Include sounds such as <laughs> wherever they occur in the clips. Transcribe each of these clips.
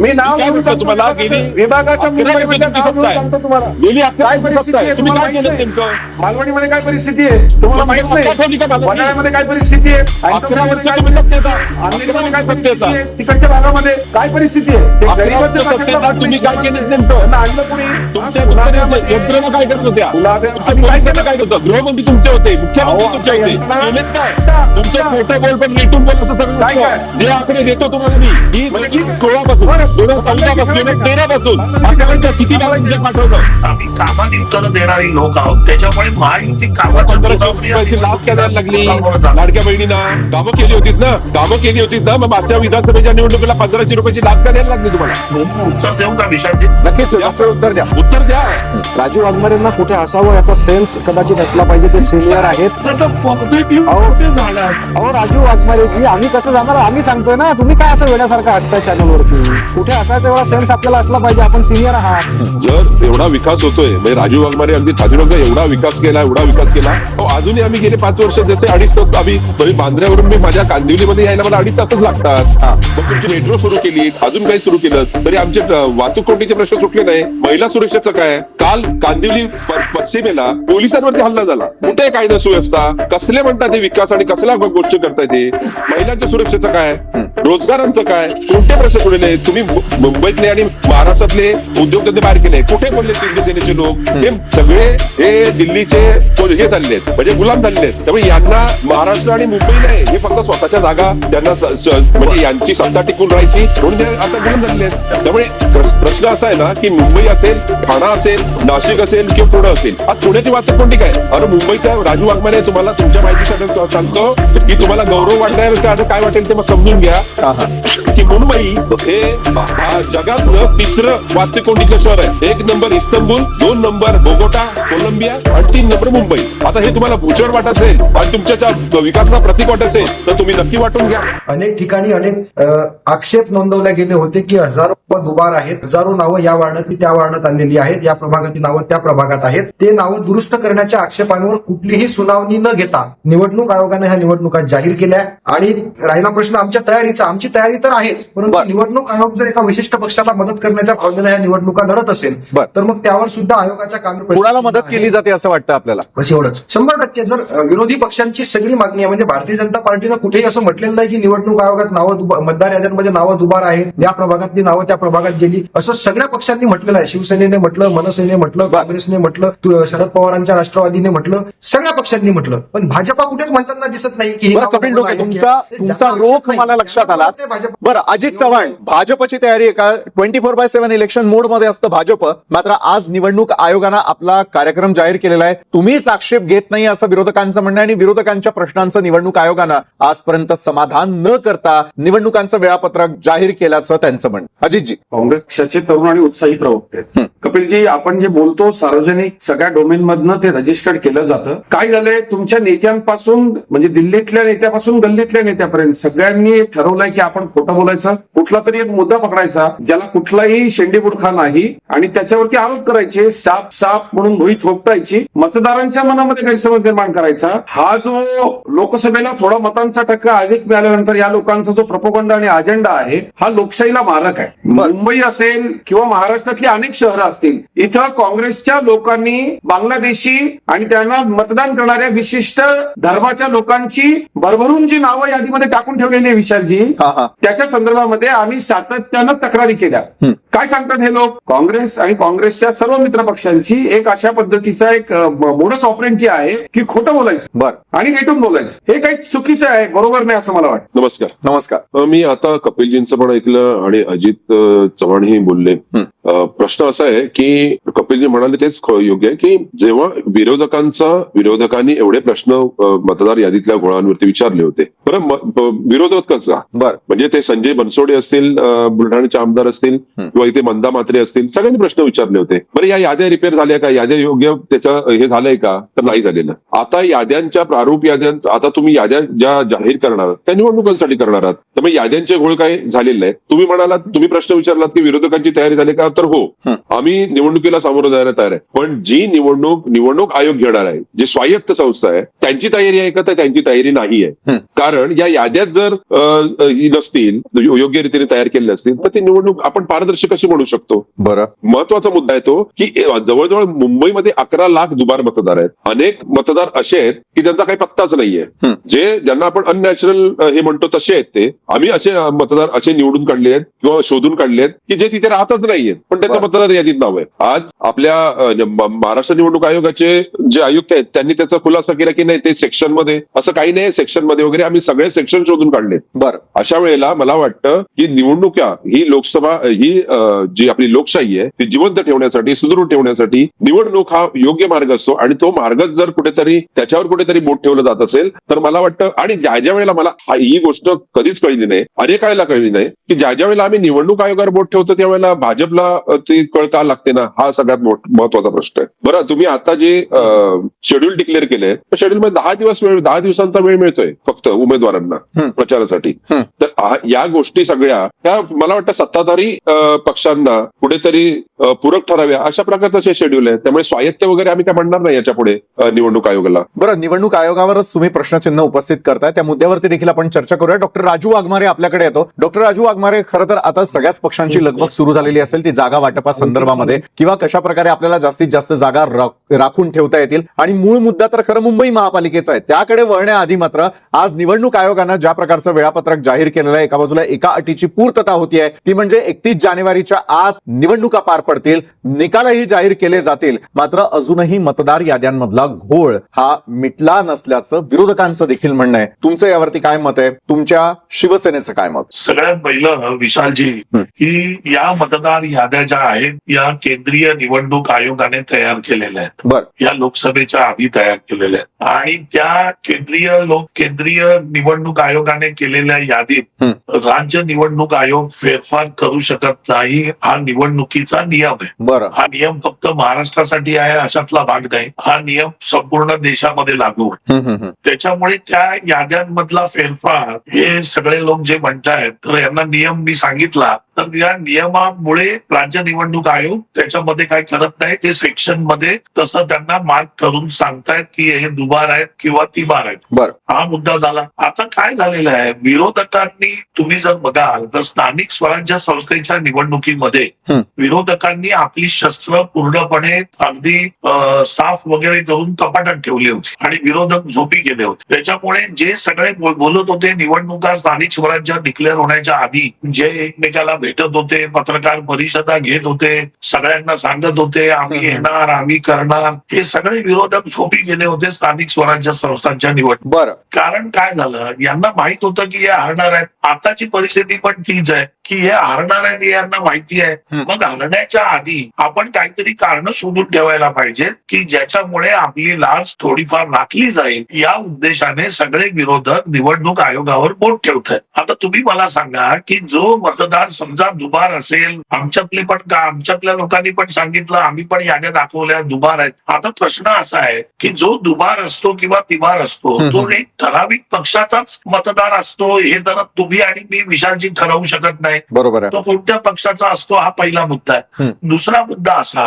मी नाव घेऊन सांगतो तुम्हाला. सांगतो गेली काय परिस्थिती आहे. तुम्हाला केलं? मालवणीमध्ये काय परिस्थिती आहे तुम्हाला माहीत नाही? वडाळ्यामध्ये काय परिस्थिती आहे काय तुम्ही परिस्थिती आहे? तिकडच्या भागामध्ये काय परिस्थिती आहे गरीबाचे. तुम्ही काय केलं नेमकं? आणलं कोणी तुमच्या काय करत होत्या तुमच्या काय मुलांचं काय होतं गृहमंत्री तुमचे होते मुख्यमंत्री अहो, तुमचे होते यंत्रणा- केलेत काय का? तुमचे का? खोटे बोल पण नेटून बोल असं सगळं काय. जे आकडे देतो तुम्हाला मी म्हणजे. सोळा पासून. दोन हजार चौदा पासून दोन हजार तेरा पासून आतापर्यंत किती गावांचे पाठवलं आम्ही कामात उत्तर देणारी लोक आहोत. त्याच्यामुळे महायुती कामाच्या द्यायला लागली. लाडक्या बहिणींना कामं केली होतीत ना? कामं केली होतीत ना? मग मागच्या विधानसभेच्या निवडणुकीला पंधराशे रुपयाची लाच का द्यायला लागली तुम्हाला? उत्तर देऊ का विषयाचे नक्कीच उत्तर द्या. उत्तर द्या. राजू वाघमारेंना कुठे असावं याचा सेन्स कदाचित असला पाहिजे ते सिनियर आहेत. पॉझिटिव्ह अहो. कुठे झाला अहो राजू वाघमारेजी आम्ही कसं जाणार? आम्ही सांगतोय ना तुम्ही काय असं वेळासारखं असताय चॅनलवरती कुठे असायचा एवढा सेन्स आपल्याला असला पाहिजे. आपण सिनियर आहात. जर एवढा विकास होतोय म्हणजे राजीव वाघमारे अगदी ठाजूरंग एवढा विकास केला एवढा विकास केला. अजूनही आम्ही गेले पाच वर्ष त्याचे अडीच तास आम्ही तरी बांद्र्यावरून मी माझ्या कांदिवलीमध्ये यायला मला अडीच तासच लागतात. मग तुमची मेट्रो सुरू केली अजून काही सुरू केलं तरी आमचे वाहतूक कोंडीचे प्रश्न सुटले नाही. महिला सुरक्षेचं काय? काल कांदिवली पश्चिमेला पोलिसांवरती हल्ला झाला. कुठे कायदा सुव्यवस्था? कसले म्हणतात ते विकास आणि कसल्या गोष्टी करताय ते? महिलांच्या सुरक्षेचं काय? रोजगारांचं काय? कोणते प्रश्न सोडले? तुम्ही मुंबईतले आणि महाराष्ट्रातले उद्योगधंदे बाहेर केले. कुठे बोलले शिवसेनेचे लोक? हे सगळे हे दिल्लीचे हे झालेले आहेत. म्हणजे गुलाम झालेले आहेत. त्यामुळे यांना महाराष्ट्र आणि मुंबई नाही. हे फक्त स्वतःच्या जागा त्यांना म्हणजे यांची सत्ता टिकून राहायची. म्हणून ते आता गुलाम झालेले आहेत. त्यामुळे प्रश- प्रश्न असा आहे ना की मुंबई असेल ठाणा असेल नाशिक असेल किंवा पुणे असेल आज पुण्याची वाहतूक कोणती काय? अरे मुंबईचा राजू वाघमारे तुम्हाला तुमच्या माहितीसाठी सांगतो की तुम्हाला गौरव वाटणार का आता काय वाटेल ते मग समजून घ्या. की मुंबई हा जगातलं तिसरं वाहतूक कोंडीचं शहर आहे. एक नंबर इस्तंबूल दोन नंबर बोगोटा कोलंबिया आणि तीन नंबर मुंबई. आता हे तुम्हाला भूचर वाटत असेल आणि तुमच्या विकासाला प्रतीक वाटत असेल तर तुम्ही नक्की वाटून घ्या. अनेक ठिकाणी अनेक आक्षेप नोंदवले गेले होते की हजारो पद दुबार आहेत. हजारो नावं या वार्डाची त्या वार्डात आलेली आहेत. या प्रभागातील नावं त्या प्रभागात आहेत. ते नावं दुरुस्त करण्याच्या आक्षेपांवर कुठलीही सुनावणी न घेता निवडणूक आयोगाने ह्या निवडणुका जाहीर केल्या. आणि राहिला प्रश्न आमच्या तयारीचा. आमची तयारी तर आहेच परंतु. निवडणूक आयोग जर एका विशिष्ट पक्षाला मदत करण्याच्या भावनेने ह्या निवडणुका लढत असेल. तर मग त्यावर सुद्धा आयोगाच्या कामी कुणाला मदत केली जाते असं वाटतं आपल्याला? बस एवढंच. शंभर टक्के जर विरोधी पक्षांची सगळी मागणी आहे म्हणजे भारतीय जनता पार्टीनं कुठेही असं म्हटलेलं नाही की निवडणूक आयोगात नावं मतदार याद्यांमध्ये नावं दुबार आहेत या प्रभागातली नावं त्या प्रभागात गेली. असं सगळ्या पक्षांनी म्हटलेलं आहे. शिवसेनेने म्हटलं मनसेने म्हटलं काँग्रेसने म्हटलं शरद पवारांच्या राष्ट्रवादीने म्हटलं सगळ्या पक्षांनी म्हटलं. पण भाजपा कुठेच म्हणताना दिसत नाही की. तुमचा रोख मला लक्षात आला. भाजप- बरं अजित चव्हाण भाजपची तयारी आहे का? Twenty four by seven election मोडमध्ये असतं भाजप. मात्र आज निवडणूक आयोगानं आपला कार्यक्रम जाहीर केलेला आहे. तुम्हीच आक्षेप घेत नाही असं विरोधकांचं म्हणणं आहे आणि विरोधकांच्या प्रश्नांचं निवडणूक आयोगानं आजपर्यंत समाधान न करता निवडणुकांचं वेळापत्रक जाहीर केल्याचं त्यांचं म्हणणं. अजितजी. काँग्रेस पक्षाचे तरुण आणि उत्साही प्रवक्ते. कपिलजी आपण जे बोलतो सार्वजनिक सगळ्या डोमेन मधनं ते रजिस्टर्ड केलं जातं. काय झालंय? तुमच्या नेत्यांपासून म्हणजे दिल्लीतल्या नेत्यापासून गल्लीतल्या नेत्यापर्यंत सगळ्यांनी ठरवलंय की आपण खोटं बोलायचं? कुठला तरी एक मुद्दा पकडायचा ज्याला कुठलाही शेंडीबुडखा नाही आणि त्याच्यावरती आरोप करायचे साप साप म्हणून भुई थोपटायची. मतदारांच्या मनामध्ये गैरसमज निर्माण करायचा. हा जो लोकसभेला थोडा मतांचा टक्का अधिक मिळाल्यानंतर या लोकांचा जो प्रपोगंड आणि अजेंडा आहे हा लोकशाहीला मारक आहे. मुंबई असेल किंवा महाराष्ट्रातली अनेक शहरं असतील इथं काँग्रेसच्या लोकांनी बांगलादेशी आणि त्यांना मतदान करणाऱ्या विशिष्ट धर्माच्या लोकांची भरभरून जी नावं यादीमध्ये टाकून ठेवलेली आहे विशालजी त्याच्या संदर्भामध्ये आम्ही सातत्यानं तक्रारी केल्या. काय सांगतात हे लोक? काँग्रेस आणि काँग्रेसच्या सर्व मित्र पक्षांची एक अशा पद्धतीचा एक मोडस ऑपरेंटी आहे की खोटं बोलायचं. बरं. आणि नेटून बोलायचं. हे काही चुकीचं आहे बरोबर नाही असं मला वाटतं. नमस्कार. नमस्कार. मी आता कपिलजींचं पण ऐकलं आणि अजित बोलले. हं. अ, प्रश्न असा आहे की कपिलजी म्हणाले तेच योग्य आहे की जेव्हा विरोधकांचा विरोधकांनी एवढे प्रश्न मतदार यादीतल्या घोळांवरती विचारले होते. बरं म- ब- विरोधक कसा? बरं. म्हणजे ते संजय बनसोडे असतील बुलढाण्याचे आमदार असतील. किंवा इथे मंदा म्हात्रे असतील सगळ्यांनी प्रश्न विचारले होते. बरं या याद्या रिपेअर झाल्या का? याद्या योग्य त्याच्या हे झालंय का? तर नाही झालेलं. आता याद्यांच्या प्रारूप याद्या आता तुम्ही याद्या ज्या जाहीर करणार त्या निवडणुकांसाठी करणार आहात. त्यामुळे याद्यांचे घोळ काय झालेले नाही तुम्ही म्हणालात तुम्ही प्रश्न विचारलात की विरोधकांची तयारी झाली का? तर हो. आम्ही निवडणुकीला सामोरं जायला तयार आहे. पण जी निवडणूक निवडणूक आयोग घेणार आहे जी स्वायत्त संस्था आहे त्यांची तयारी आहे का? तर त्यांची तयारी नाही आहे. कारण या याद्यात जर ही नसतील योग्य रीतीने तयार केले नसतील तर ती निवडणूक आपण पारदर्शी कशी म्हणू शकतो? बरं. महत्त्वाचा मुद्दा आहे तो की जवळजवळ मुंबईमध्ये अकरा लाख दुबार मतदार आहेत. अनेक मतदार असे आहेत की त्यांचा काही पत्ताच नाहीये. जे ज्यांना आपण अननॅचरल हे म्हणतो तसे आहेत ते. आम्ही असे मतदार असे निवडून काढले आहेत किंवा शोधून काढले आहेत की जे तिथे राहतच नाहीयेत. पण त्यांचं. मतदार यादीत नाव आहे. आज आपल्या महाराष्ट्र निवडणूक आयोगाचे जे आयुक्त आहेत त्यांनी त्याचा खुलासा केला की नाही ते सेक्शनमध्ये असं काही नाही सेक्शनमध्ये वगैरे आम्ही सगळे सेक्शन शोधून काढलेत. बरं. अशा वेळेला मला वाटतं की निवडणुका ही लोकसभा ही जी आपली लोकशाही आहे ती जिवंत ठेवण्यासाठी सुदृढ ठेवण्यासाठी निवडणूक हा योग्य मार्ग असतो आणि तो मार्गच जर कुठेतरी त्याच्यावर कुठेतरी बोट ठेवलं जात असेल तर मला वाटतं आणि ज्या ज्या वेळेला मला हा- गोष्ट कधीच कळली नाही अनेक वेळेला कळली नाही की ज्या ज्या वेळेला आम्ही निवडणूक आयोगावर बोट ठेवतो त्यावेळेला भाजपला ती कळ का लागते ना हा सगळ्यात महत्त्वाचा प्रश्न आहे बरं तुम्ही आता जे शेड्यूल डिक्लेअर केलंय त्या शेड्यूल मध्ये दहा दिवस वेळ दहा दिवसांचा वेळ मिळतोय फक्त उमेदवारांना. प्रचारासाठी. तर या गोष्टी सगळ्या त्या मला वाटतं सत्ताधारी पक्षांना कुठेतरी पूरक ठराव्या. अशा प्रकारचं शेड्यूल आहे त्यामुळे स्वायत्त वगैरे आम्ही काय म्हणणार नाही याच्यापुढे निवडणूक आयोगाला. बरं निवडणूक आयोगावरच तुम्ही प्रश्नचिन्ह उपस्थित करताय. त्या मुद्द्यावरती देखील आपण चर्चा करूया. डॉक्टर राजू वाघमारे आपल्याकडे येतो. डॉक्टर राजू वाघमारे खरं तर आता सगळ्याच पक्षांची लगबग सुरू झालेली असेल ती जागा वाटपा संदर्भामध्ये किंवा कशा प्रकारे आपल्याला जास्तीत जास्त जागा राखून ठेवता येतील. आणि मूळ मुद्दा तर खरं मुंबई महापालिकेचा आहे. त्याकडे वळण्याआधी मात्र आज निवडणूक आयोगानं ज्या प्रकारचं वेळापत्रक जाहीर केलेलं आहे एका बाजूला एका अटीची पूर्तता होती आहे. ती म्हणजे एकतीस जानेवारीच्या आत निवडणुका पार पडतील. निकालही जाहीर केले जातील. मात्र अजूनही मतदार याद्यांमधला घोळ हा मिटला नसल्याचं विरोधकांचं देखील म्हणणं आहे. तुमचं यावरती काय मत आहे? तुमच्या शिवसेनेचं काय मत? सगळ्यात पहिलं विशालजी की या मतदार याद्या ज्या आहेत या केंद्रीय निवडणूक आयोगाने तयार केलेल्या आहेत. बर. या लोकसभेच्या आधी तयार केलेल्या आहेत. आणि त्या केंद्रीय लोक केंद्रीय निवडणूक आयोगाने केलेल्या यादीत राज्य निवडणूक आयोग फेरफार करू शकत नाही हा निवडणुकीचा नियम आहे. बरं. हा नियम फक्त महाराष्ट्रासाठी आहे अशातला भाग नाही. हा नियम संपूर्ण देशामध्ये लागू आहे. त्याच्यामुळे त्या याद्यांमधला फेरफार हे सगळे लोक जे म्हणतायत तर यांना नियम मी सांगितला तर या नियमामुळे राज्य निवडणूक आयोग त्याच्यामध्ये काय करत नाही. ते सेक्शनमध्ये तसं त्यांना मार्क करून सांगतायत की हे दुबार आहेत किंवा तिबार आहेत. बरं. हा मुद्दा झाला. आता काय झालेलं आहे? विरोधकांनी तुम्ही जर बघाल तर स्थानिक स्वराज्य संस्थेच्या निवडणुकीमध्ये. विरोधकांनी आपली शस्त्र पूर्णपणे अगदी साफ वगैरे करून कपाटात ठेवली होती आणि विरोधक झोपी गेले होते. त्याच्यामुळे जे सगळे बोल- बोलत होते निवडणुका स्थानिक स्वराज्य डिक्लेअर होण्याच्या आधी जे एकमेकाला भेटत होते पत्रकार परिषदा घेत होते सगळ्यांना सांगत होते आम्ही. येणार आम्ही करणार. हे सगळे विरोधक झोपी गेले होते स्थानिक स्वराज्य संस्थांच्या निवड बरं. कारण काय झालं? यांना माहीत होतं की हे हारणार आहेत. आताची परिस्थिती पण तीच आहे. की हे हारणार यांना माहिती आहे. मग हारण्याच्या आधी आपण काहीतरी कारण शोधून ठेवायला पाहिजे की ज्याच्यामुळे आपली लाच थोडीफार राखली जाईल. या उद्देशाने सगळे विरोधक निवडणूक आयोगावर बोट ठेवत आहेत आता तुम्ही मला सांगा की जो मतदार समजा दुबार असेल आमच्यातले पण का आमच्यातल्या लोकांनी पण सांगितलं आम्ही पण याद्या दाखवल्या दुबार आहेत. आता प्रश्न असा आहे की जो दुबार असतो किंवा तिबार असतो. तो एक ठराविक पक्षाचाच मतदार असतो. हे तर तुम्ही आणि मी विशालजी ठरवू शकत नाही. बरोबर तो कोणत्या पक्षाचा असतो हा पहिला मुद्दा आहे. दुसरा मुद्दा असा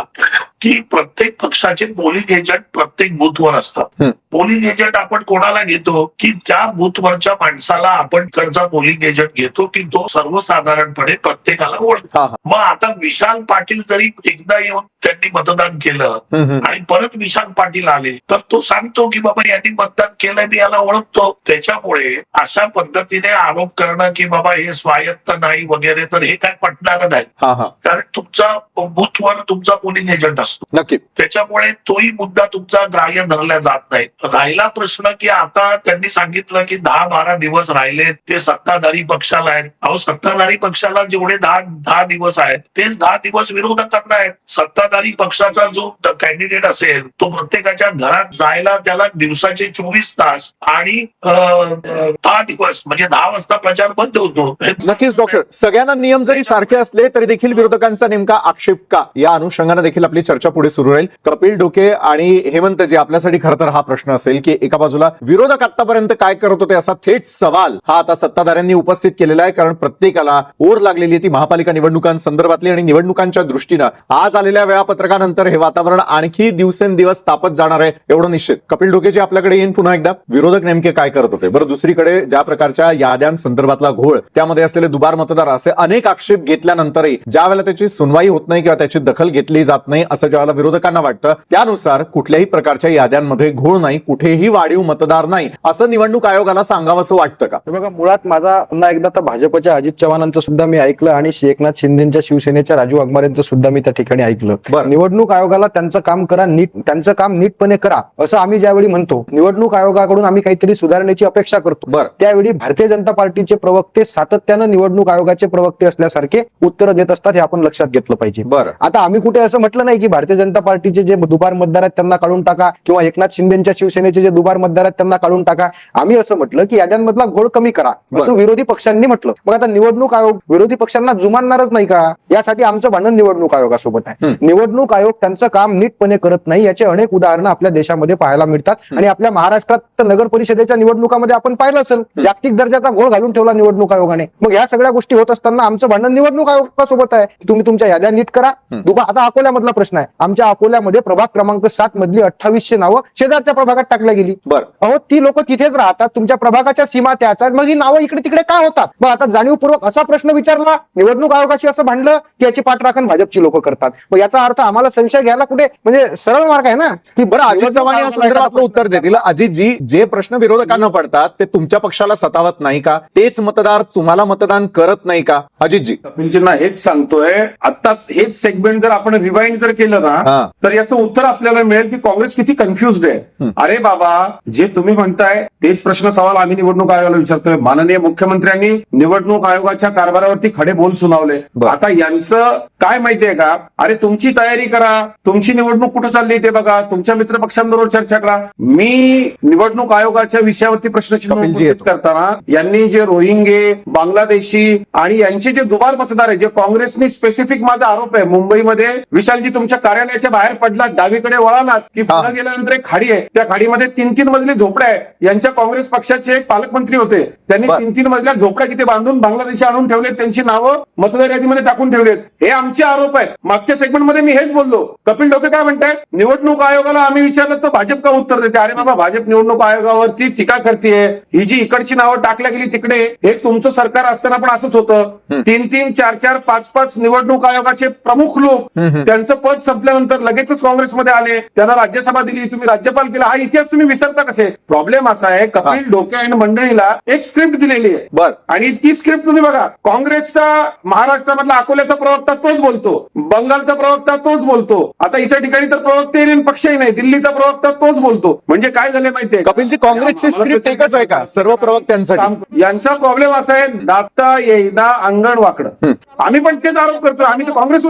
की प्रत्येक पक्षाचे पोलिंग एजंट प्रत्येक बूथवर असतात. पोलिंग एजंट आपण कोणाला घेतो की त्या बूथवरच्या माणसाला आपण कडचा पोलिंग एजंट घेतो की तो सर्वसाधारणपणे प्रत्येकाला ओळख हा. मग आता विशाल पाटील जरी एकदा येऊन त्यांनी मतदान केलं. आणि परत विशाल पाटील आले. तर तो सांगतो की बाबा यांनी मतदान केलंय मी याला ओळखतो. त्याच्यामुळे अशा पद्धतीने आरोप करणं की बाबा हे स्वायत्त नाही वगैरे तर हे काय पटणार नाही. कारण तुमचा बूथवर तुमचा पोलिंग एजंट असतो. नक्की. त्याच्यामुळे तोही मुद्दा तुमचा ग्राह्य धरला जात नाही. राहिला प्रश्न की आता त्यांनी सांगितलं की दहा बारा दिवस राहिले ते सत्ताधारी पक्षाला आहेत. अहो सत्ताधारी पक्षाला जेवढे दहा दहा दिवस आहेत तेच दहा दिवस विरोधकांना आहेत. सत्ताधारी पक्षाचा जो कॅन्डिडेट असेल तो प्रत्येकाच्या घरात जायला त्याला दिवसाचे चोवीस तास आणि दहा दिवस म्हणजे दहा वाजता प्रचार बंद होतो. नक्कीच डॉक्टर सगळ्यांना नियम जरी सारखे असले तरी देखील विरोधकांचा नेमका आक्षेप का? या अनुषंगाने देखील आपली चर्चा पुढे सुरू राहील. कपिल डोके आणि हेमंत जे आपल्यासाठी खरं तर हा प्रश्न असेल की एका बाजूला विरोधक आतापर्यंत काय करत होते असा थेट सवाल हा आता सत्ताधाऱ्यांनी उपस्थित केलेला आहे कारण प्रत्येकाला ओढ लागलेली ती महापालिका निवडणुकांसंदर्भातली आणि निवडणुकांच्या दृष्टीनं आज आलेल्या वेळापत्रकानंतर हे वातावरण आणखी दिवसेंदिवस तापत जाणार आहे एवढं निश्चित. कपिल डोकेचे आपल्याकडे येईन पुन्हा एकदा. विरोधक नेमके काय करत होते? बरं दुसरीकडे ज्या प्रकारच्या याद्यांसंदर्भातला घोळ त्यामध्ये असलेले दुबार मतदार असे अनेक आक्षेप घेतल्यानंतरही ज्या वेळेला त्याची सुनवाई होत नाही किंवा त्याची दखल घेतली जात नाही असं ज्यावेळेला विरोधकांना वाटतं त्यानुसार कुठल्याही प्रकारच्या याद्यांमध्ये घोळ नाही कुठेही वाढीव मतदार नाही. असं निवडणूक आयोगाला सांगावं वाटतं का? बघा मुळात माझा पुन्हा एकदा तर भाजपच्या अजित चव्हाणांचं सुद्धा मी ऐकलं आणि एकनाथ शिंदेच्या शिवसेनेच्या राजू वाघमारेंचं सुद्धा मी त्या ठिकाणी ऐकलं. बरं. निवडणूक आयोगाला त्यांचं काम करा नीट त्यांचं काम नीटपणे करा असं आम्ही ज्यावेळी म्हणतो निवडणूक आयोगाकडून आम्ही काहीतरी सुधारण्याची अपेक्षा करतो बरं. त्यावेळी भारतीय जनता पार्टीचे प्रवक्ते सातत्यानं निवडणूक आयोगाचे प्रवक्ते असल्यासारखे उत्तरं देत असतात हे आपण लक्षात घेतलं पाहिजे बरं आता आम्ही कुठे असं म्हटलं नाही की भारतीय जनता पार्टीचे जे दुबार मतदार आहेत त्यांना काढून टाका किंवा एकनाथ शिंदेच्या शिवसेनेचे जे दुबार मतदार आहेत त्यांना काढून टाका आम्ही असं म्हटलं की याद्यांमधला घोळ कमी करा असं. विरोधी पक्षांनी म्हटलं मग आता निवडणूक आयोग विरोधी पक्षांना जुमानणारच नाही का यासाठी आमचं भांडण निवडणूक आयोगासोबत आहे हम्म. निवडणूक आयोग त्यांचं काम नीटपणे करत नाही याचे अनेक उदाहरणं आपल्या देशामध्ये पाहायला मिळतात. आणि आपल्या महाराष्ट्रात तर नगर परिषदेच्या निवडणुकामध्ये आपण पाहिलं असेल जागतिक दर्जाचा घोळ घालून ठेवला निवडणूक आयोगाने. मग या सगळ्या गोष्टी होत असताना आमचं भांडण निवडणूक आयोगासोबत आहे. की तुम्ही तुमच्या याद्या नीट करा. दुबा आता अकोल्यामधला प्रश्न आहे. आमच्या अकोल्यामध्ये प्रभाग क्रमांक सात मधली अठ्ठावीसशे नावं शेजारच्या प्रभागात टाकल्या गेली. बरं. अहो ती लोक तिथेच राहतात. तुमच्या प्रभागाच्या सीमा त्याच मग ही नावं इकडे तिकडे काय होतात? मग आता जाणीवपूर्वक असा प्रश्न विचारला निवडणूक आयोगाशी असं भांडलं की याची पाठराखण भाजपची लोक करतात. मग याचा अर्थ आम्हाला संशय घ्यायला कुठे? म्हणजे सरळ मार्ग आहे ना? की बरं अजित चव्हाण या संदर्भातलं उत्तर देतील. अजितजी जे प्रश्न विरोधकांना पडतात ते तुमच्या पक्षाला सतावत नाही का? तेच मतदार तुम्हाला मतदान करत नाही का? अजितजी कपिलजींना हेच सांगतोय आताच हेच सेगमेंट जर आपण रिवाइंड जर केलं हा. ना तर याचं उत्तर आपल्याला मिळेल की काँग्रेस किती कन्फ्युज्ड आहे. अरे बाबा जे तुम्ही म्हणताय तेच प्रश्न सवाल आम्ही निवडणूक आयोगाला विचारतोय. माननीय मुख्यमंत्र्यांनी निवडणूक आयोगाच्या कारभारावरती खडे बोल सुनावले. आता यांचं काय माहितीये का? अरे तुमची तयारी करा. तुमची निवडणूक कुठं चालली ते बघा. तुमच्या मित्रपक्षांबरोबर चर्चा करा. मी निवडणूक आयोगाच्या विषयावरती प्रश्नचिन्ह उपस्थित करताना यांनी जे रोहिंगे बांगलादेशी आणि यांचे जे दुबार मतदार आहे जे काँग्रेसनी स्पेसिफिक माझा आरोप आहे मुंबईमध्ये विशालजी तुमच्या कार्यालयाच्या बाहेर पडलात डावीकडे वळालात की. पुढे गेल्यानंतर एक खाडी आहे. त्या खाडीमध्ये तीन तीन मजली झोपड्या आहे यांच्या काँग्रेस पक्षाचे एक पालकमंत्री होते. त्यांनी. तीन तीन मजल्या झोपड्या तिथे बांधून बांगलादेशी आणून ठेवलेत. त्यांची नावं मतदार यादीमध्ये टाकून ठेवलेत. हे आमचे आरोप आहेत. मागच्या सेगमेंटमध्ये मी हेच बोललो. कपिल डोके काय म्हणताय निवडणूक आयोगाला आम्ही विचारलं तर भाजप का उत्तर देते. अरे बाबा भाजप निवडणूक आयोगावरती टीका करते. ही जी इकडची नावं टाकल्या गेली तिकडे हे तुमचं सरकार असताना पण असंच होतं. तीन तीन चार चार पाच पाच निवडणूक आयोगाचे प्रमुख लोक त्यांचं पद संपल्यानंतर लगेचच काँग्रेसमध्ये आले. त्यांना राज्यसभा दिली तुम्ही राज्यपाल केला. हा इतिहास तुम्ही विसरता कसे? प्रॉब्लेम असा आहे कपिल डोके आणि मंडळीला एक स्क्रिप्ट दिलेली आहे. बर. आणि ती स्क्रिप्ट तुम्ही बघा काँग्रेसचा महाराष्ट्रामधला अकोल्याचा प्रवक्ता तोच बोलतो. बंगालचा प्रवक्ता तोच बोलतो. आता इतर ठिकाणी तर प्रवक्ते पक्षही नाही. दिल्लीचा प्रवक्ता तोच बोलतो. म्हणजे काय झालं माहितीये कपिलजी काँग्रेसची स्क्रिप्ट एकच आहे का? सर्व प्रवक्त्यांसाठी. यांचा प्रॉब्लेम असा आहे नाचता येईदा अंगण वाकडं. आम्ही पण तेच आरोप करतो आम्ही तर काँग्रेस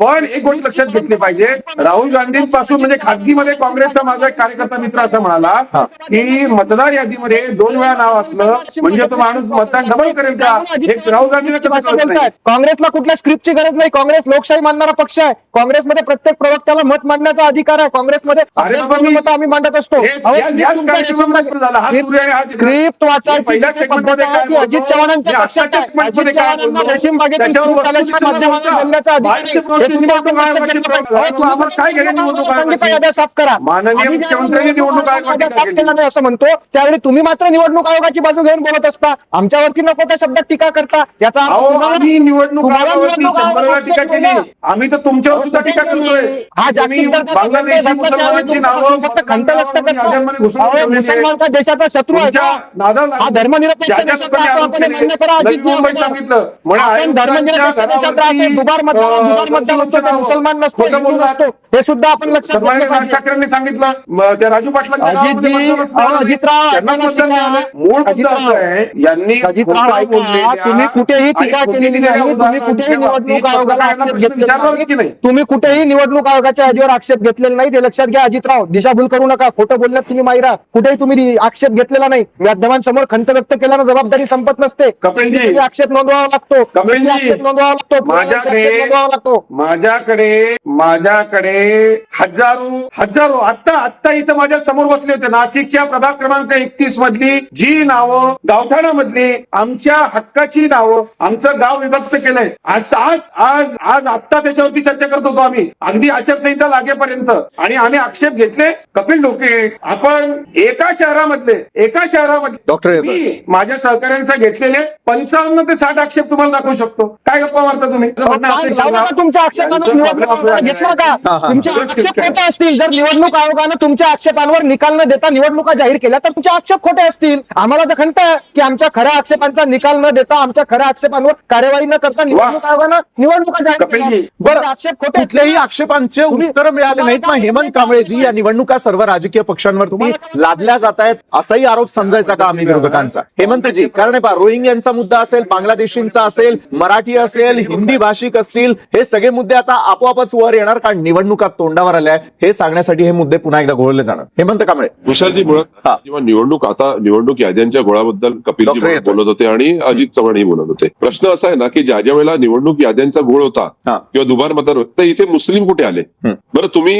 पण एक गोष्ट लक्षात घेतली पाहिजे. राहुल गांधींपासून म्हणजे खासगीमध्ये काँग्रेसचा माझा एक कार्यकर्ता मित्र असं म्हणाला की मतदार यादीमध्ये दोन वेळा नाव असलं म्हणजे तो माणूस मतदान डबल करेल का? हे राहुल बोलतायत. काँग्रेसला कुठल्या स्क्रिप्टची गरज नाही. काँग्रेस लोकशाही मानणारा पक्ष आहे. काँग्रेसमध्ये प्रत्येक प्रवक्त्याला मत मांडण्याचा अधिकार आहे. काँग्रेसमध्ये मतं आम्ही मांडत असतो. स्क्रिप्ट वाचायची पद्धत आहे अजित चव्हाणांच्या सेगमेंटमध्ये अजित काय चव्हाणांना रेशीम बागेतून स्क्रिप्ट. बोलण्याचा अधिकार सांगितलं? याद्या साफ करा. साफ केली. नाही असं म्हणतो त्यावेळी तुम्ही मात्र निवडणूक आयोगाची बाजू घेऊन बोलत असता. आमच्यावरती नको त्या शब्दात टीका करता. याचा निवडणूक आयोगाची टीका केली. आम्ही तर तुमच्यावर सुद्धा टीका करतोय हा जागतिक दर्जाचा बांगलादेशी मुसलमानांची त्यावेळी नावं फक्त खंत व्यक्त याद्यांमध्ये करतो घुसून अहो, ठेवलेली आहेत. मुसलमान का देशाचा शत्रू आहे तुमच्या का नादाला हा धर्मनिरपेक्ष ज्या ज्या देशात लोकांनी राहतो, आरोप आपण केले, मान्य करा, नवी अजित मुंबईत जी सांगितलं म्हणे आपण आयोगाच्या धर्मनिरपेक्ष देशात राहतो घरावरती, दुबार मतदार अं, दुबार मतदार असतो ते नाव. मुसलमान नसतो खोटं हिंदू बोलणार. नसतो हे सुद्धा आपण लक्षात सन्माननीय घेतलं राज पाहिजे ठाकरेंनी सांगितलं म, त्या राजू पाटलांच्या अजितजी, नावामध्ये मतदान असणार अहो, नाही. अजितराव, त्यांना ऐका मतदान ना, मिळालं. मूळ मुद्दा अजितराव. असं आहे यांनी अजितराव, खोटं ऐका, बोललेल्या तुम्ही कुठेही टीका केलेली नाही तुम्ही कुठेही निवडणूक आयोगाला पत्रकारांना आक्षेप प्रश्न घेतलेला विचारलाच नाही? तुम्ही कुठेही निवडणूक आयोगाच्या यादीवर आक्षेप घेतलेला नाही ते लक्षात घ्या अजितराव. दिशाभूल करू नका. खोटं बोलण्यात तुम्ही माहिरा कुठेही तुम्ही आक्षेप घेतलेला नाही. माध्यमांसमोर खंत व्यक्त केल्यानं जबाबदारी संपत नसते. कपिलजी. आक्षेप नोंदवावा लागतो. कपिलजी. आक्षेप नोंदवावा लागतो. माझ्याकडे- आक्षेप नोंदवावा लागतो. माझ्याकडे माझ्याकडे हजारो हजारो आत्ता आत्ता इथं माझ्यासमोर बसले होते. नाशिकच्या प्रभाग क्रमांक एकतीस मधली जी नावं गावठाणामधली आमच्या हक्काची नावं आमचं गाव विभक्त केलंय. आज आज आज आज आत्ता त्याच्यावरती चर्चा करत होतो आम्ही. अगदी आचारसंहिता लागेपर्यंत. आणि आम्ही आक्षेप घेतले. कपिल डोके आपण एका शहरामधले एका शहरामधले. डॉक्टर. मी माझ्या सहकाऱ्यांचा घेतलेले पंचावन्न ते साठ आक्षेप तुम्हाला दाखवू शकतो. काय गप्पा मारता तुम्ही? तुमच्या आक्षेपांवर घेतला का. तुमचे आक्षेप. खोटे असतील. जर निवडणूक आयोगानं तुमच्या आक्षेपांवर निकाल न देता निवडणुका जाहीर केल्या तर तुमचे आक्षेप खोटे असतील. आम्हाला तर खंत आहे की आमच्या खऱ्या आक्षेपांचा निकाल न देता आमच्या खऱ्या आक्षेपांवर कार्यवाही न करता निवडणूक आयोगानं निवडणुका जाहीर केल्या कुठल्याही ना? आक्षेपांचे उत्तर मिळाले नाहीत मग हेमंत कांबळेजी या निवडणुका सर्व राजकीय पक्षांवरती लादल्या जात आहेत असाही आरोप समजायचा का आम्ही विरोधकांचा हेमंतजी कारण हे पहा रोहिंग्यांचा मुद्दा असेल बांगलादेशींचा असेल मराठी असेल हिंदी भाषिक असतील हे सगळे मुद्दे आता आपोआपच वर येणार कारण निवडणुका तोंडावर आल्या आहे. हे सांगण्यासाठी हे मुद्दे पुन्हा एकदा घोळले जाणार हेमंत कांबळे विशालजी मुळात. जेव्हा निवडणूक आता निवडणूक याद्यांच्या गोळाबद्दल येतोय. बोलत होते आणि अजित चव्हाणही बोलत होते प्रश्न असा आहे ना की ज्या ज्या वेळेला निवडणूक याद्यांचा घोळ होता. किंवा दुबार मतदार तर इथे मुस्लिम कुठे आले. बरं तुम्ही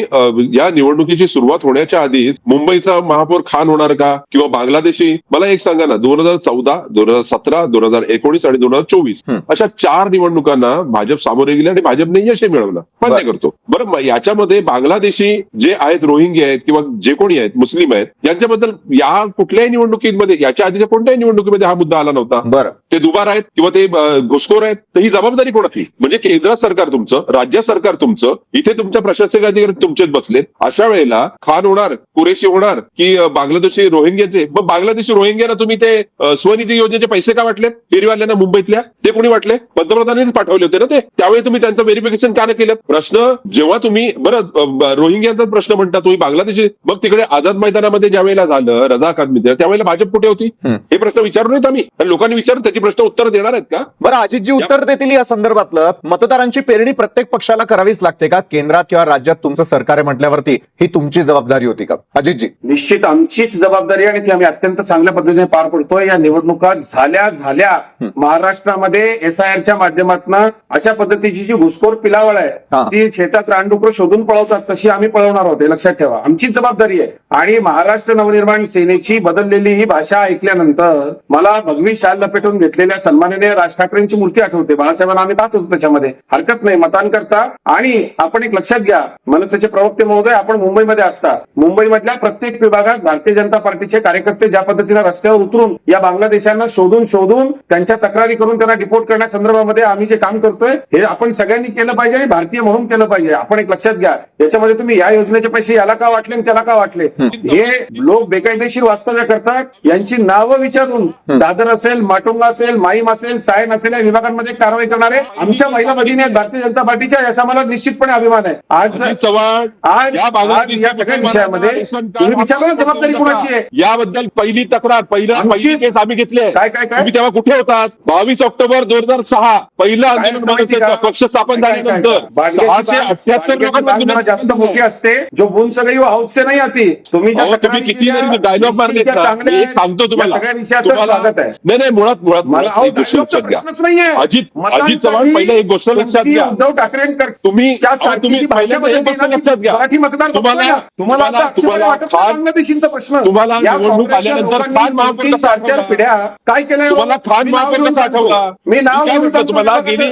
या निवडणुकीची सुरुवात होण्याच्या आधीच मुंबईचा महापौर खान होणार का? किंवा बांगलादेशी? मला एक सांगा ना दोन हजार चौदा दोन हजार सतरा दोन हजार एकोणीस आणि दोन हजार चोवीस. अशा चार निवडणुकांना भाजप सामोरे गेले आणि भाजपने यश मिळवलं. मान्य. करतो. बरं याच्यामध्ये बांगलादेशी जे आहेत रोहिंगे आहेत किंवा जे कोणी आहेत मुस्लिम आहेत यांच्याबद्दल या कुठल्याही निवडणुकीमध्ये याच्या आधीच्या कोणत्याही निवडणुकीमध्ये हा मुद्दा आला नव्हता. बरं. ते दुबार आहेत किंवा ते घुसखोर आहेत तर ही जबाबदारी कोणाची? म्हणजे केंद्र सरकार तुमचं. राज्य सरकार तुमचं इथे तुमच्या प्रशासकीय अधिकारी तुमचेच बसलेत. अशा वेळेला खान होणार कुरेशी होणार की बांगलादेशी रोहिंग्याचे मग बांगलादेशी रोहिंग्याला तुम्ही ते स्वनिधी योजनेचे पैसे का वाटले फेरीवाल्यांना मुंबईतल्या? ते कोणी वाटले? पंतप्रधानांनी पाठवले होते ना ते? त्यावेळी तुम्ही त्यांचं व्हेरिफिकेशन का नाही केलं? प्रश्न जेव्हा तुम्ही बरं रोहिंग्यांचा प्रश्न म्हणता तुम्ही बांगलादेशी मग तिकडे आझाद मैदानामध्ये ज्या वेळेला झालं रजा अकादमीत त्यावेळेला भाजप कुठे होती? हं. प्रश्न विचारू नयेत आम्ही. लोकांनी विचारून त्याची प्रश्न उत्तर देणार आहेत का? बरं अजितजी उत्तर देतील या संदर्भातलं मतदारांची पेरणी प्रत्येक पक्षाला करावीच लागते का? केंद्रात किंवा राज्यात तुमचं सरकार आहे म्हटल्यावरती ही तुमची जबाबदारी होती का? अजितजी. निश्चित आमचीच जबाबदारी आहे आणि ती आम्ही अत्यंत चांगल्या पद्धतीने पार पडतोय. या निवडणुका झाल्या झाल्या. महाराष्ट्रामध्ये एसआयआरच्या माध्यमातून अशा पद्धतीची जी घुसखोर पिलावळ. आहे ती शेतात रानडुकर शोधून पळवतात तशी आम्ही पळवणार आहोत. लक्षात ठेवा. आमचीच जबाबदारी आहे. आणि महाराष्ट्र नवनिर्माण सेनेची बदललेली ही भाषा ऐकल्यानंतर मला भगवी शाल लपेटून घेतलेल्या सन्माननीय राज ठाकरेंची मूर्ती आठवते. बाळासाहेबांना आम्ही पाहत होतो त्याच्यामध्ये. हरकत नाही. मतांकरता आणि आपण एक लक्षात घ्या मनसेचे प्रवक्ते महोदय आपण मुंबईमध्ये असता. मुंबईमधल्या प्रत्येक विभागात भारतीय जनता पार्टीचे कार्यकर्ते ज्या पद्धतीने रस्त्यावर उतरून या बांगलादेशांना शोधून शोधून त्यांच्या तक्रारी करून त्यांना डिपोर्ट करण्यासंदर्भामध्ये आम्ही जे काम करतोय हे आपण सगळ्यांनी केलं पाहिजे आणि भारतीय म्हणून केलं पाहिजे. आपण एक लक्षात घ्या याच्यामध्ये तुम्ही या योजनेचे पैसे याला का वाटले आणि त्याला का वाटले? हे. लोक बेकायदेशीर वास्तव्य करतात. यांची नावं विचारून दादर असेल माटुंगा असेल माईम असेल सायन असेल या विभागांमध्ये कारवाई करणारे आमच्या महिला भगिनी आहेत भारतीय जनता पार्टीच्या याचा मला निश्चितपणे अभिमान आहे. आज चव्हाण आज या सगळ्या विषयामध्ये तुम्ही विचारलं जबाबदारी कोणाची आहे? याबद्दल पहिली तक्रार पहिलं पहिली केस आम्ही घेतली आहे. काय, काय, काय? तुम्ही तेव्हा कुठे होतात? बावीस ऑक्टोबर दोन हजार सहा पहिलं आंदोलन? पक्ष स्थापन झाल्यानंतर सहाशे अठ्याहत्तर लोकांना जास्त मोठी असते जो बोल सगळी हौसे नाही आती. तुम्ही किती डायलॉग मारलेत निश्चित ना चांगल्या मी आहेत. एक सांगतो तुम्हाला. सगळ्या विषयाचं स्वागत आहे. नाही नाही मुळात मुळात मला प्रश्नच नाहीये. अजित अजित चव्हाण पहिलं एक गोष्ट लक्षात घ्या. ठाकरेंकर तुम्ही लक्षात घ्या. मराठी मतदार तुम्हाला बांगलादेशींचा प्रश्न? तुम्हाला निवडणूक आल्यानंतर खान महापौर चार? पिढ्या काय केलंय? तुम्हाला खान महापौर कसा. आठवला? मी नाव तुम्हाला? गेली.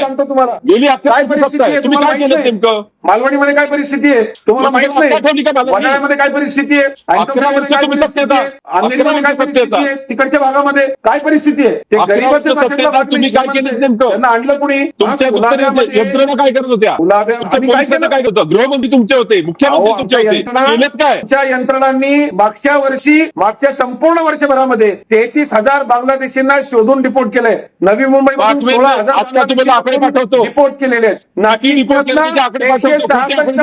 सांगतो तुम्हाला. गेली काय परिस्थिती तुम्ही काय केलं नेमकं? मालवणीमध्ये काय परिस्थिती आहे? तुम्हाला माहीत नाही? वडाळ्यामध्ये काय परिस्थिती आहे? काय परिस्थिती आहे? तिकडच्या भागामध्ये काय परिस्थिती आहे? ते गरीबाचे आणलं कुणी तुमच्या यंत्रणा काय करत होत्या तुमच्या काय पोलिसांना केलं? काय करत होतं गृहमंत्री तुमचे होते मुख्यमंत्री तुमचे होते काय आमच्या यंत्रणांनी मागच्या वर्षी मागच्या संपूर्ण वर्षभरामध्ये तेहतीस हजार बांगलादेशींना शोधून रिपोर्ट केलंय नवी तुम्हाला आकडे पाठवतो. रिपोर्ट केलेले?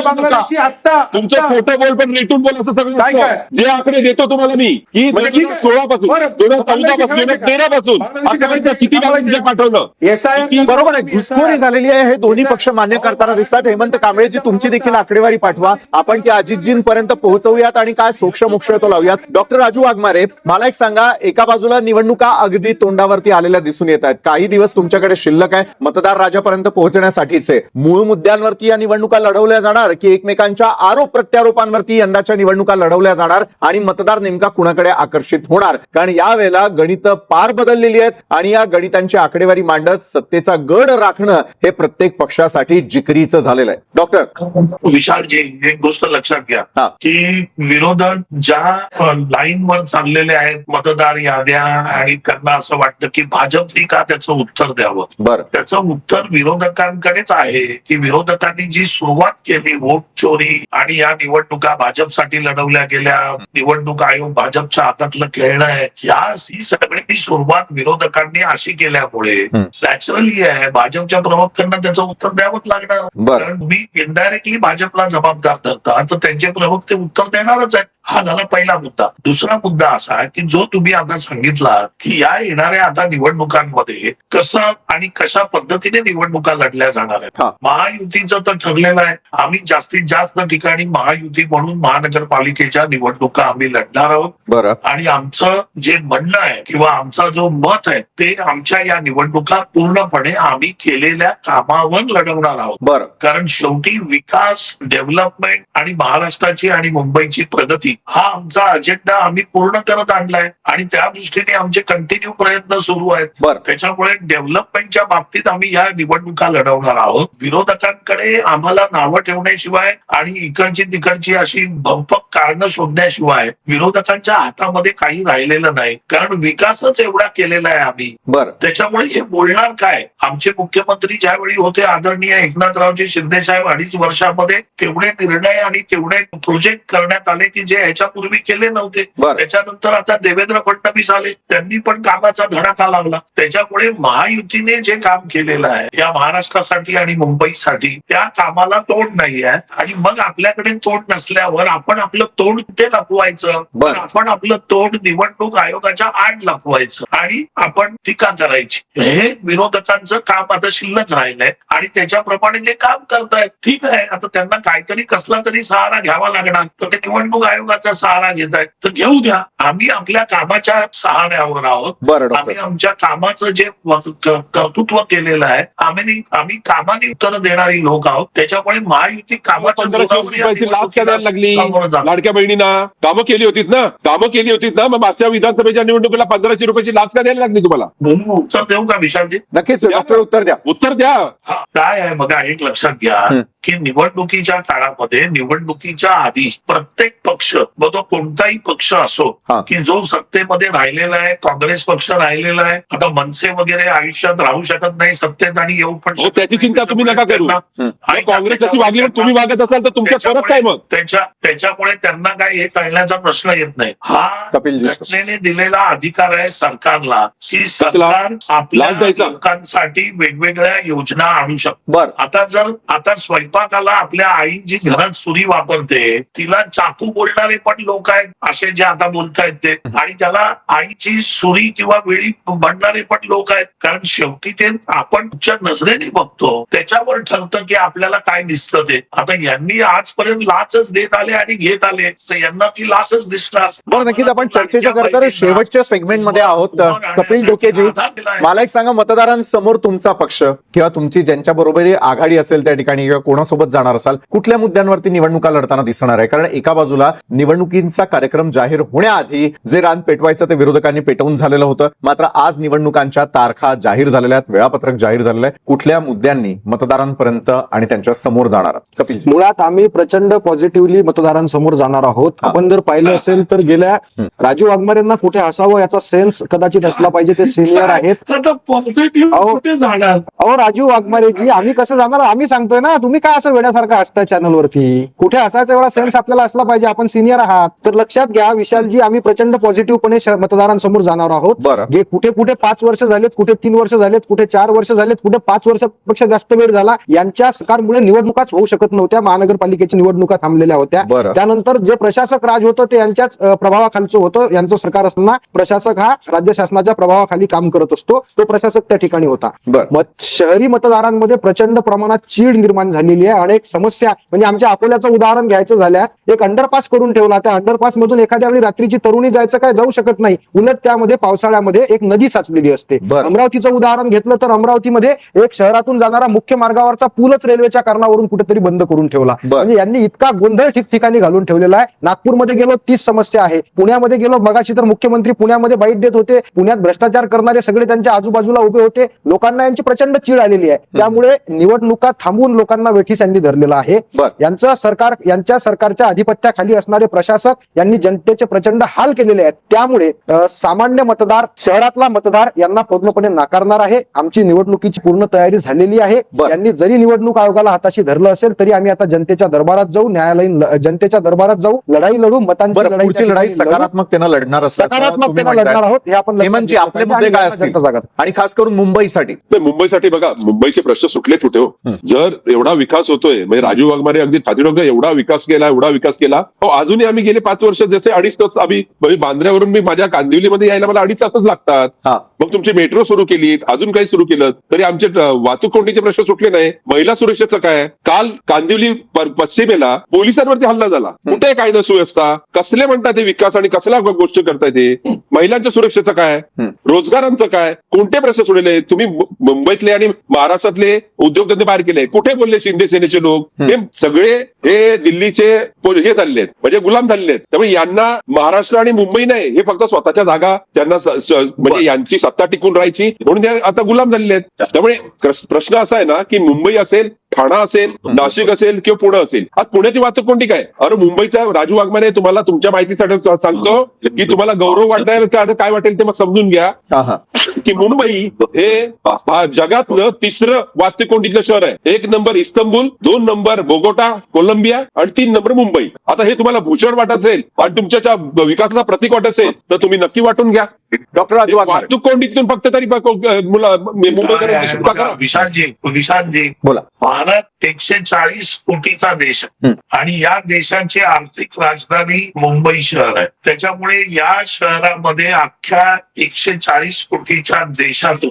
बांगलादेशी आत्ता तुमचं आत्ता- खोटं बोल पण रेटून बोल असं सगळं काय. काय? जे आकडे देतो तुम्हाला मी की म्हणजे. सोळा पासून दोन हजार चौदा पासून तेरा पासून. किती. पाठवलं एसआय बरोबर आहे घुसखोरी झालेली आहे हे दोन्ही पक्ष मान्य करताना दिसतात. हेमंत कांबळेजी तुमची देखील आकडेवारी पाठवा. आपण ती अजितजींपर्यंत पोहोचवूयात आणि काय सोक्ष मोक्ष तो लावूयात. डॉक्टर राजू वाघमारे मला एक सांगा एका बाजूला निवडणुका अगदी तोंडावरती आलेल्या दिसून येत आहेत. काही दिवस तुमच्याकडे शिल्लक आहे मतदार राजापर्यंत पोहोचण्यासाठीचे मूळ मुद्द्यांवरती या निवडणुका लढवल्या जाणार की एकमेकांच्या आरोप प्रत्यारोपांवरती यंदाच्या निवडणुका लढवल्या जाणार आणि मतदार नेमका कुणाकडे आकर्षित होणार? कारण यावेळेला गणित पार बदललेली आहेत आणि या गणितांची आकडेवारी मांडत सत्तेचा गड राखणं हे प्रत्येक पक्षासाठी जिकरीचं झालेलं आहे डॉक्टर विशालजी एक गोष्ट लक्षात घ्या. की विरोधक ज्या लाईन वर चाललेले आहेत मतदार याद्या आणि त्यांना असं वाटतं की भाजपनी का त्याचं उत्तर द्यावं बरं त्याचं उत्तर विरोधकांकडेच आहे की विरोधकांनी जी सुरुवात केली वोट चोरी आणि या निवडणुका भाजपसाठी लढवल्या गेल्या निवडणूक आयोग भाजपच्या हातातलं खेळणं आहे या ही सगळी सुरुवात विरोधकांनी अशी केल्यामुळे. नॅचरली आहे भाजपच्या प्रवक्त्यांना त्याचं उत्तर द्यावंच लागणार. बरं. कारण तुम्ही इनडायरेक्टली भाजपला जबाबदार धरता. तर त्यांचे प्रवक्ते उत्तर देणारच आहेत. हा झाला पहिला मुद्दा. दुसरा मुद्दा असा की जो तुम्ही आता सांगितला की या येणाऱ्या आता निवडणुकांमध्ये कसं आणि कशा पद्धतीने निवडणुका लढल्या जाणार आहेत. महायुतीचं तर ठरलेलं आहे. आम्ही जास्तीत जास्त ठिकाणी महायुती म्हणून महानगरपालिकेच्या निवडणुका आम्ही लढणार आहोत. आणि आमचं जे म्हणणं आहे किंवा आमचा जो मत आहे ते आमच्या या निवडणुका पूर्णपणे आम्ही केलेल्या कामावर लढवणार आहोत. बरं. कारण शेवटी विकास डेव्हलपमेंट आणि महाराष्ट्राची आणि मुंबईची प्रगती हा आमचा अजेंडा आम्ही पूर्ण करत आणलाय. आणि त्या दृष्टीने आमचे कंटिन्यू प्रयत्न सुरू आहेत. बरं. त्याच्यामुळे डेव्हलपमेंटच्या बाबतीत आम्ही या निवडणुका लढवणार आहोत. विरोधकांकडे आम्हाला नावं ठेवण्याशिवाय आणि इकडची तिकडची अशी भंपक कारणं शोधण्याशिवाय विरोधकांच्या हातामध्ये काही राहिलेलं नाही. कारण विकासच एवढा केलेला आहे आम्ही. बरं. त्याच्यामुळे हे बोलणार काय? आमचे मुख्यमंत्री ज्यावेळी होते आदरणीय एकनाथरावजी शिंदे साहेब अडीच वर्षामध्ये तेवढे निर्णय आणि तेवढे प्रोजेक्ट करण्यात आले की जे ह्याच्यापूर्वी केले नव्हते. त्याच्यानंतर आता देवेंद्र फडणवीस आले. त्यांनी पण कामाचा धडाका लावला. त्याच्यामुळे महायुतीने जे काम केलेलं आहे या महाराष्ट्रासाठी आणि मुंबईसाठी त्या कामाला तोड नाही आहे. आणि मग आपल्याकडे तोड नसल्यावर आपण आपलं तोंड कुठे. तर आपण आपलं तोंड निवडणूक आयोगाच्या आड लपवायचं. आणि आपण टीका करायची. हे विरोधकांचं काम आता शिल्लक राहिलंय आणि त्याच्याप्रमाणे जे काम करतायत ठीक आहे. आता त्यांना काहीतरी कसला तरी सहारा घ्यावा लागणार. तर ते निवडणूक आयोगाचा सहारा घेत आहेत तर घेऊ द्या. आम्ही आपल्या कामाच्या सहाऱ्यावर आहोत. बरं आम्ही आमच्या कामाचं जे कर्तृत्व केलेलं आहे आम्ही आम्ही कामाने उत्तर देणारी लोक आहोत. त्याच्यामुळे महायुती कामाच्या. लाडक्या बहिणींना. कामं केली होतीत ना? कामं केली होतीत ना? मग मागच्या विधानसभेच्या निवडणुकीला पंधराशे रुपयाची लाच का द्यायला लागली तुम्हाला? म्हणून उत्तर देऊ का विशालजी? नक्कीच डॉक्टर उत्तर द्या. उत्तर द्या. हा, काय आहे बघा एक लक्षात घ्या. की निवडणुकीच्या काळामध्ये निवडणुकीच्या आधी प्रत्येक पक्ष मग तो कोणताही पक्ष असो. की जो सत्तेमध्ये राहिलेला आहे काँग्रेस पक्ष राहिलेला आहे आता मनसे वगैरे आयुष्यात राहू शकत नाही सत्तेत आणि येऊ पण हो, शकत त्याची. चिंता तुम्ही नका करू. त्यांना-. आणि काँग्रेस तुम्ही वागत असाल तर तुमच्या परत काय मग त्याच्या त्याच्यामुळे त्यांना काय हे कळण्याचा प्रश्न येत नाही हा. घटनेने दिलेला अधिकार आहे सरकारला की सरकार आपल्या. लोकांसाठी वेगवेगळ्या योजना आणू शकतो बरं आता जर आता स्वयंपाकाला आपल्या आई जी घरात सुरी वापरते तिला चाकू बोलणारे पण लोक आहेत असे जे आता बोलतायत ते. आणि त्याला आईची सुरी किंवा विळी म्हणणारे पण लोक आहेत. कारण शेवटी ते आपण नजरेने बघतो. त्याच्यावर ठरतं की आपल्याला काय दिसतं ते. आता यांनी आजपर्यंत लाचच देत आले आणि घेत आले. तर यांना ती लाचच दिसणार. बरं नक्कीच आपण चर्चेच्या करता शेवटच्या सेगमेंटमध्ये आहोत. उभं राहण्यासाठी कपिल डोकेजी. मला एक सांगा मतदारांसमोर तुमचा पक्ष किंवा तुमची ज्यांच्या बरोबर आघाडी असेल त्या ठिकाणी किंवा कोणासोबत जाणार असाल कुठल्या मुद्द्यांवरती निवडणुका लढताना दिसणार आहे? कारण एका बाजूला निवडणुकींचा कार्यक्रम जाहीर होण्याआधी जे रान पेटवायचं ते विरोधकांनी पेटवून झालेलं होतं. मात्र आज निवडणुकांच्या तारखा जाहीर झालेल्या आहेत वेळापत्रक जाहीर झालेलं आहे. कुठल्या मुद्द्यांनी मतदारांपर्यंत आणि त्यांच्यासमोर जाणार आहात? कपिलजी मुळात आम्ही प्रचंड पॉझिटिव्हली मतदारांसमोर जाणार आहोत. आपण जर पाहिलं असेल तर गेल्या. राजू वाघमारेंना कुठे असावं याचा सेन्स कदाचित असला पाहिजे. ते सिनियर आहेत. <laughs> अहो. राजू वाघमारेजी आम्ही कसं जाणार? आम्ही सांगतोय ना तुम्ही काय असं वेड्यासारखं असताय चॅनलवरती कुठे असायचा एवढा सेन्स आपल्याला असला पाहिजे. आपण सिनियर आहात. तर लक्षात घ्या विशालजी आम्ही प्रचंड पॉझिटिव्हपणे मतदारांसमोर जाणार आहोत. जे कुठे कुठे पाच वर्ष झालेत कुठे तीन वर्ष झालेत कुठे चार वर्ष झालेत कुठे पाच वर्षापेक्षा जास्त वेळ झाला यांच्या सरकारमुळे निवडणुकाच होऊ शकत नव्हत्या. महानगरपालिकेच्या निवडणुका थांबलेल्या होत्या. त्यानंतर जे प्रशासक राज होतं ते यांच्याच प्रभावाखालचं होतं. यांचं सरकार असताना प्रशासक हा राज्य शासनाच्या प्रभावाखाली काम करत असतो. तो प्रशासक त्या ठिकाणी होता. मग शहरी मतदारांमध्ये प्रचंड प्रमाणात चीड निर्माण झालेली आहे अनेक समस्या म्हणजे आमच्या अकोल्याचं उदाहरण घ्यायचं झाल्यास एक अंडरपास करून ठेवला. त्या अंडरपास मधून एखाद्या वेळी रात्रीची तरुणी जायचं काय जाऊ शकत नाही. उलट त्यामध्ये पावसाळ्यामध्ये एक नदी साचलेली असते. अमरावतीचं उदाहरण घेतलं तर अमरावतीमध्ये एक शहरातून जाणारा मुख्य मार्गावरचा पूलच रेल्वेच्या कारणावरून कुठेतरी बंद करून ठेवला. म्हणजे यांनी इतका गोंधळ ठिकठिकाणी घालून ठेवलेला आहे. नागपूरमध्ये गेलो तीच समस्या आहे. पुण्यामध्ये गेलो मगाशी तर मुख्यमंत्री पुण्यामध्ये बाईट देत होते. पुण्यात भ्रष्टाचार करणारे सगळे त्यांच्या आजूबाजूला उभे होते. लोकांना यांची प्रचंड चीड आलेली आहे. त्यामुळे निवडणुका थांबवून लोकांना वेठीस यांनी धरलेलं आहे. यांचं सरकार यांच्या सरकारच्या अधिपत्याखाली असणारे प्रशासक यांनी जनतेचे प्रचंड हाल केलेले आहेत. त्यामुळे सामान्य मतदार शहरातला मतदार यांना पूर्णपणे नाकारणार आहे. आमची निवडणुकीची पूर्ण तयारी झालेली आहे. बरं. यांनी जरी निवडणूक आयोगाला हाताशी धरलं असेल तरी आम्ही आता जनतेच्या दरबारात जाऊ न्यायालयीन जनतेच्या दरबारात जाऊ. लढाई लढू मतांची लढाई. सकारात्मक लढणार असल्याचं तुम्ही सकारात्मकतेनं. लढणार आहोत हे आपण आपले मुद्दे काय असतील? जागा आणि खास करून मुंबईसाठी. मुंबईसाठी बघा मुंबईचे प्रश्न सुटले कुठे हो? जर एवढा विकास होतोय म्हणजे राजू वाघमारे अगदी एवढा विकास केला एवढा विकास केला हो अजूनही आम्ही गेले पाच वर्ष जसे अडीच तास आम्ही बांद्र्यावरून मी माझ्या कांदिवलीमध्ये यायला मला अडीच तासच लागतात. मग तुमची मेट्रो सुरू केली अजून काही सुरू केलं तरी आमचे वाहतूक कोंडीचे प्रश्न सुटले नाही. महिला सुरक्षेचं काय? काल कांदिवली पश्चिमेला पोलिसांवरती हल्ला झाला. कुठे कायदा सुव्यवस्था? कसले म्हणतात ते विकास आणि कसल्या गोष्टी करताय ते? महिलांच्या सुरक्षेचं काय. रोजगारांचं काय? कोणते प्रश्न सोडले? तुम्ही मुंबईतले आणि महाराष्ट्रातले उद्योगधंदे बाहेर केले. कुठे बोलले शिंदे सेनेचे लोक? हे सगळे हे दिल्लीचे हे झालेले आहेत. म्हणजे गुलाम झालेले आहेत. त्यामुळे यांना महाराष्ट्र आणि मुंबई नाही. हे फक्त स्वतःच्या जागा त्यांना म्हणजे यांची सत्ता टिकून राहायची म्हणून ते आता गुलाम झालेले आहेत. त्यामुळे प्रश्न असा आहे ना की मुंबई असेल ठाणा असेल नाशिक असेल किंवा पुणे असेल. आज पुण्याची वाहतूक कोणती काय? अरे मुंबईचा राजू वाघमारे तुम्हाला तुमच्या माहितीसाठी सांगतो की तुम्हाला गौरव वाटेल का? आता काय वाटेल ते मग समजून घ्या. की मुंबई हे जगातलं तिसरं वाहतूक कोंडीतलं शहर आहे? एक नंबर इस्तंबूल दोन नंबर बोगोटा कोलंबिया आणि तीन नंबर मुंबई. आता हे तुम्हाला भूषण वाटत असेल आणि तुमच्या विकासाचा प्रतीक वाटत असेल तर तुम्ही नक्की वाटून घ्या. डॉक्टर वाहतूक कोंडीतून फक्त तरी ब- को- मुला- मुंबईकरांची सुटका करा विशालजी विशालजी. बोला. भारत एकशे चाळीस कोटीचा देश आहे. आणि या देशाची आर्थिक राजधानी मुंबई शहर आहे. त्याच्यामुळे या शहरामध्ये अख्ख्या एकशे चाळीस कोटीच्या देशातून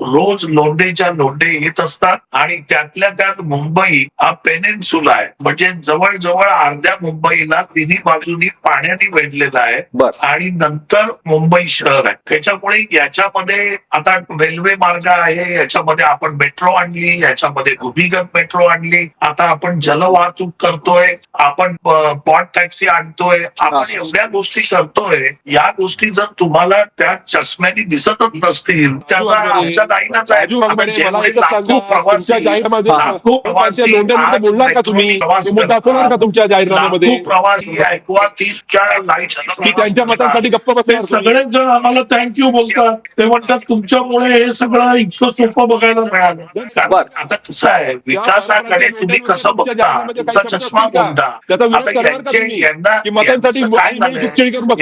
रोज लोंढेच्या लोंढे येत असतात. आणि त्यातल्या त्यात मुंबई हा पेनेन्सुला आहे. म्हणजे जवळजवळ अर्ध्या मुंबईला तिन्ही बाजूनी पाण्याने वेढलेला आहे. आणि नंतर मुंबई शहर आहे. त्याच्यामुळे याच्यामध्ये आता रेल्वे मार्ग आहे. याच्यामध्ये आपण मेट्रो आणली. याच्यामध्ये भूमिगत मेट्रो आणली आता आपण जलवाहतूक करतोय आपण पॉट टॅक्सी आणतोय आपण एवढ्या गोष्टी करतोय या गोष्टी जर तुम्हाला त्या चष्म्याने दिसतच नसतील त्याचा आमच्या दाईनाच आहे. प्रवासी ते त्यांच्या मतांसाठी गप्प? सगळेच जण आम्हाला थँक्यू बोलतात. ते म्हणतात तुमच्यामुळे हे सगळं इतकं सोपं बघायला मिळालं. आता कसं आहे तुम्ही कसं बघता? तुमचा चष्मा कोणता? आता यांचे? यांना यांचं काय झालंय?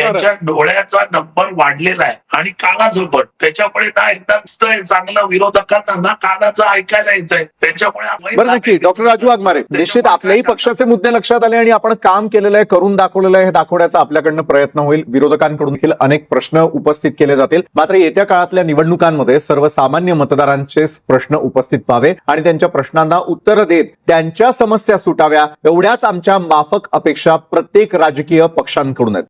यांच्या डोळ्याचा नंबर वाढलेला आहे. आणि कानाचं पण त्याच्यामुळे ना एकदा चांगलं विरोधकांना ना कानाचं ऐकायला येत आहे त्याच्यामुळे बरं नक्की. डॉक्टर राजू वाघमारे निश्चित आपल्याही पक्षाचे मुद्दे लक्षात आले आणि आपण काम केलेलं आहे करून दाखवलेलं आहे हे दाखवण्याचा आपल्याकडनं प्रयत्न होईल. विरोधकांकडून देखील अनेक प्रश्न उपस्थित केले जातील. मात्र येत्या काळातल्या निवडणुकांमध्ये सर्वसामान्य मतदारांचे प्रश्न उपस्थित व्हावे आणि त्यांच्या प्रश्नांना उत्तर देत त्यांच्या समस्या सुटाव्या एवढ्याच आमच्या माफक अपेक्षा प्रत्येक राजकीय पक्षांकडून आहेत.